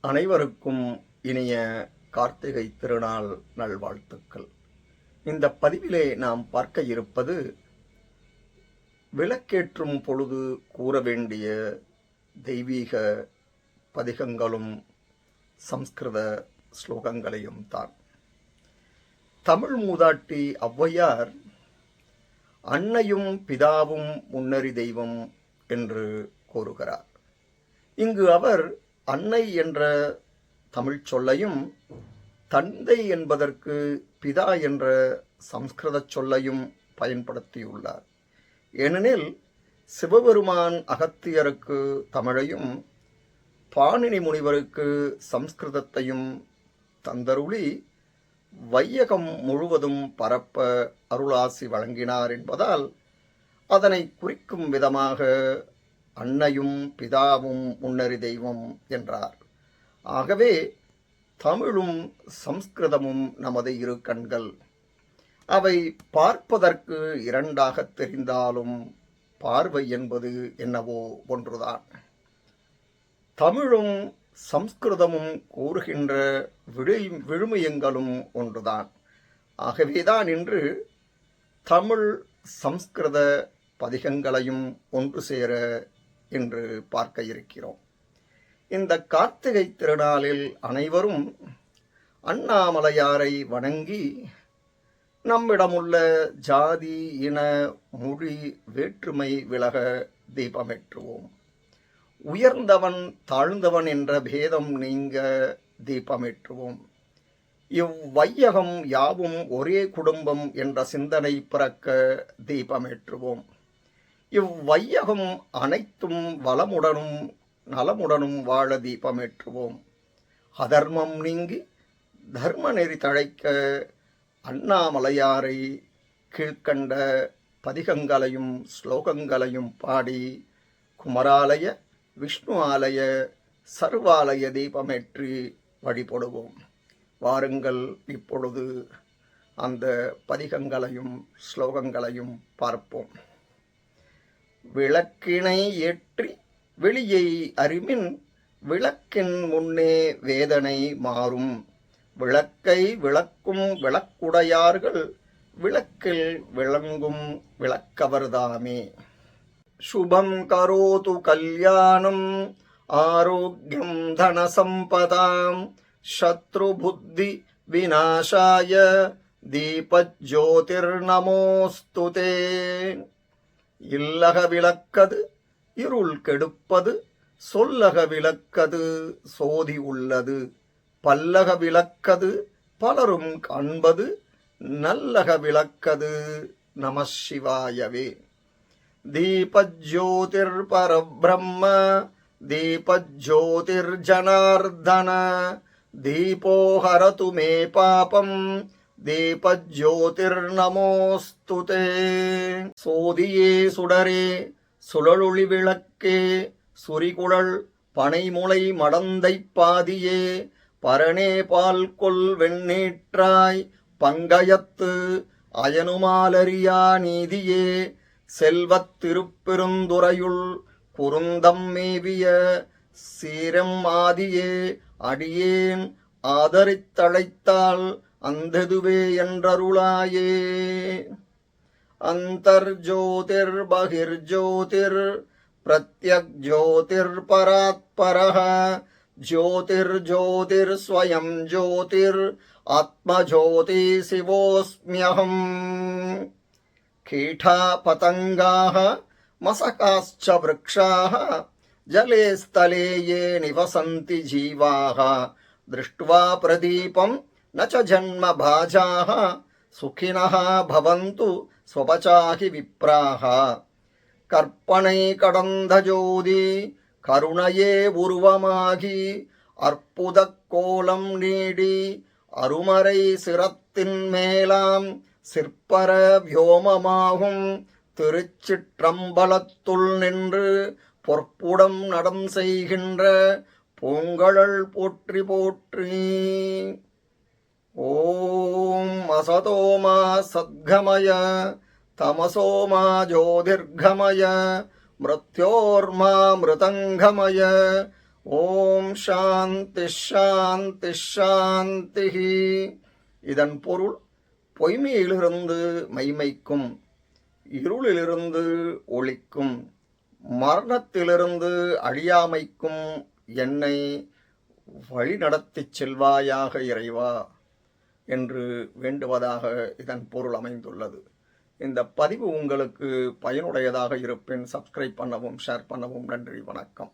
அனைவருக்கும் இனிய கார்த்திகை திருநாள் நல்வாழ்த்துக்கள். இந்த பதிவிலே நாம் பார்க்க இருப்பது விளக்கேற்றும் பொழுது கூற வேண்டிய தெய்வீக பதிகங்களும் சம்ஸ்கிருத ஸ்லோகங்களையும் தான். தமிழ் மூதாட்டி ஔவையார் அன்னையும் பிதாவும் முன்னறி தெய்வம் என்று கூறுகிறார். இங்கு அவர் அன்னை என்ற தமிழ்ச் சொல்லையும் தந்தை என்பதற்கு பிதா என்ற சம்ஸ்கிருத சொல்லையும் பயன்படுத்தியுள்ளார். ஏனெனில் சிவபெருமான் அகத்தியருக்கு தமிழையும் பாணினி முனிவருக்கு சம்ஸ்கிருதத்தையும் தந்தருளி வையகம் முழுவதும் பரப்ப அருளாசி வழங்கினார் என்பதால் அதனை குறிக்கும் விதமாக அன்னையும் பிதாவும் முன்னறி தெய்வம் என்றார். ஆகவே தமிழும் சம்ஸ்கிருதமும் நமது இரு கண்கள். அவை பார்ப்பதற்கு இரண்டாக தெரிந்தாலும் பார்வை என்பது என்னவோ ஒன்றுதான். தமிழும் சம்ஸ்கிருதமும் கூறுகின்ற விழி விழுமியங்களும் ஒன்றுதான். ஆகவேதான் இன்று தமிழ் சம்ஸ்கிருத பதிகங்களையும் ஒன்று சேர என்று பார்க்க இருக்கிறோம். இந்த கார்த்திகை திருநாளில் அனைவரும் அண்ணாமலையாரை வணங்கி நம்மிடமுள்ள ஜாதி இன மொழி வேற்றுமை விலக தீபமேற்றுவோம் உயர்ந்தவன் தாழ்ந்தவன் என்ற பேதம் நீங்க தீபமேற்றுவோம். இவ்வையகம் யாவும் ஒரே குடும்பம் என்ற சிந்தனை பிறக்க தீபமேற்றுவோம். இவ்வையகம் அனைத்தும் வளமுடனும் நலமுடனும் வாழ தீபமேற்றுவோம். அதர்மம் நீங்கி தர்ம நெறி தழைக்க அண்ணாமலையாரை கீழ்கண்ட பதிகங்களையும் ஸ்லோகங்களையும் பாடி குமராலய விஷ்ணு ஆலய சர்வாலய தீபமேற்றி வழிபடுவோம். வாருங்கள் இப்பொழுது அந்த பதிகங்களையும் ஸ்லோகங்களையும் பார்ப்போம். விளக்கினை ஏற்றி வெளியை அறிமின் விளக்கின் முன்னே வேதனை மாறும். விளக்கை விளக்கும் விளக்குடையார்கள் விளக்கில் விளங்கும் விளக்கவர்தாமே. शुभं करोतु कल्याणम् आरोग्यं धनसम्पदां शत्रुबुद्धिविनाशाय தீபஜோதிர்நமோஸ்து தே இல்லக விளக்கது இருள் கெடுப்பது சொல்லக விளக்கது சோதி உள்ளது பல்லக விளக்கது பலரும் காண்பது நல்லக விளக்கது நம சிவாயவே दीपज्योतिर्परब्रह्म दीपज्योतिर्जनार्दन दीपो हरतु मे पापम् தீபஜோதிர்நமோஸ்து தே சோதியே சுடரே சுழலொளி விளக்கே சுரிகுழல் பனைமுளை மடந்தை பாதியே பரணே பால் கொல் வெண்ணீற்றாய் பங்கயத்து அயனுமாலரியா நீதியே செல்வத் திருப்பெருந்துறையுள் குறுந்தம் மேவிய சீரம் ஆதியே அடியேன் ஆதரித்தழைத்தால் அந்ததுவே என்றருளாயே அந்தர்ஜோதிர் பகிர்ஜோதிர் பிரத்யக் ஜோதிர் பராத்பரः ज्योतिर्ज्योतिर्स्वयं ज्योतिर् आत्मज्योति शिवोऽस्म्यहम् कीटापतङ्गाः मसकाश्च वृक्षाः जले स्थले ये निवसन्ति जीवाः दृष्ट्वा प्रदीपं न च जन्मभाजाः सुखिनः भवन्तु स्वपचाहि विप्राः कर्पणैकडन्धज्योति करुणये उर्वमाघि अर्पुदकोलं नीडि अरुमरै सिरत्तिन्मेलाम् சிற்பர வியோமமாகும் திருச்சிற்றம்பலத்துள் நின்று பொற்புடம் நடம் செய்கின்ற பூங்கழல் போற்றி போற்றி. ஓம் அசதோமா சத்கமய தமசோமா ஜோதிர்கமய மிருத்யோர்மா மிருதங்கமய. ஓம் சாந்தி ஷாந்தி ஷாந்தி இதன் பொருள் பொய்மையிலிருந்து மைமைக்கும் இருளிலிருந்து ஒளிக்கும் மரணத்திலிருந்து அழியாமைக்கும் என்னை வழிநடத்திச் செல்வாயாக இறைவா என்று வேண்டுவதாக இதன் பொருள் அமைந்துள்ளது. இந்த பதிவு உங்களுக்கு பயனுடையதாக இருப்பின் சப்ஸ்கிரைப் பண்ணவும் ஷேர் பண்ணவும் நன்றி வணக்கம்.